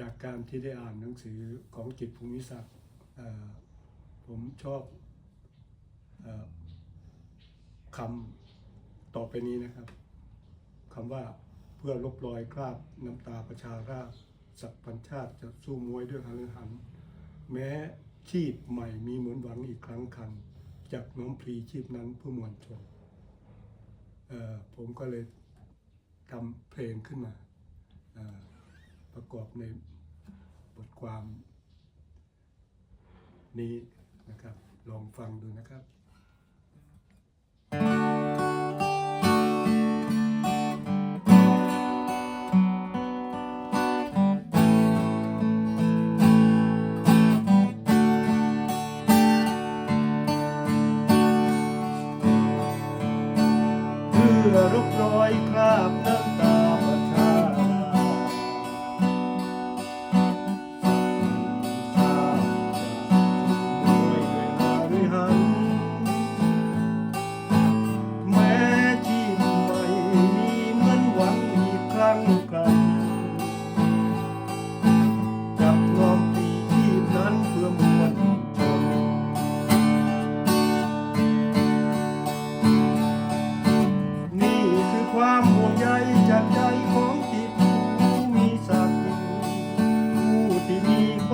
จากการที่ได้อ่านหนังสือของจิตภูมิศักดิ์ผมชอบอคำต่อไปนี้นะครับคำว่าเพื่อลบรอยคราบน้ำตาประชาราสักพันชาติจะสู้มวยด้วยหันหัน แม้ชีพใหม่มีเหมือนหวังอีกครั้งคัน จากน้องพลีชีพนั้นเพื่อมวลชนผมก็เลยทำเพลงขึ้นมาประกอบใน บทความนี้นะครับ ลองฟังดูนะครับ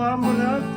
Allah'ım bırak.